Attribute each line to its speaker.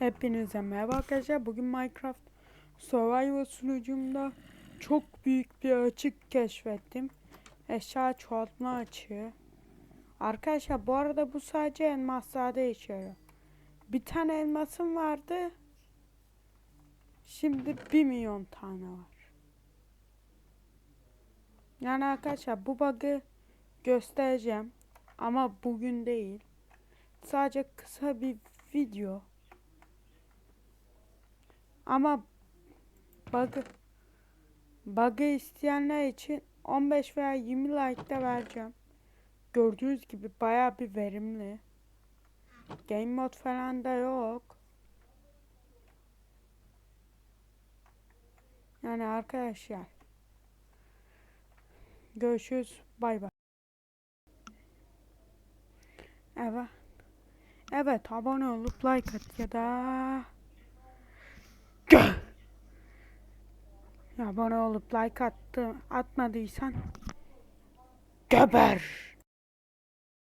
Speaker 1: Hepinize merhaba arkadaşlar. Bugün Minecraft Survival sunucumda çok büyük bir açık keşfettim. Eşya çoğaltma açığı. Arkadaşlar bu arada bu sadece elmaslarda yaşıyor. Bir tane elmasım vardı. Şimdi bir milyon tane var. Yani arkadaşlar bu bug'ı göstereceğim. Ama bugün değil. Sadece kısa bir video. Ama bug'ı bug'ı isteyenler için 15 veya 20 like de vereceğim. Gördüğünüz gibi baya bir verimli. Game mod falan da yok. Yani arkadaşlar. Görüşürüz. Bay bay. Evet. Evet abone olup like at ya da Abone olup like attı, atmadıysan Geber.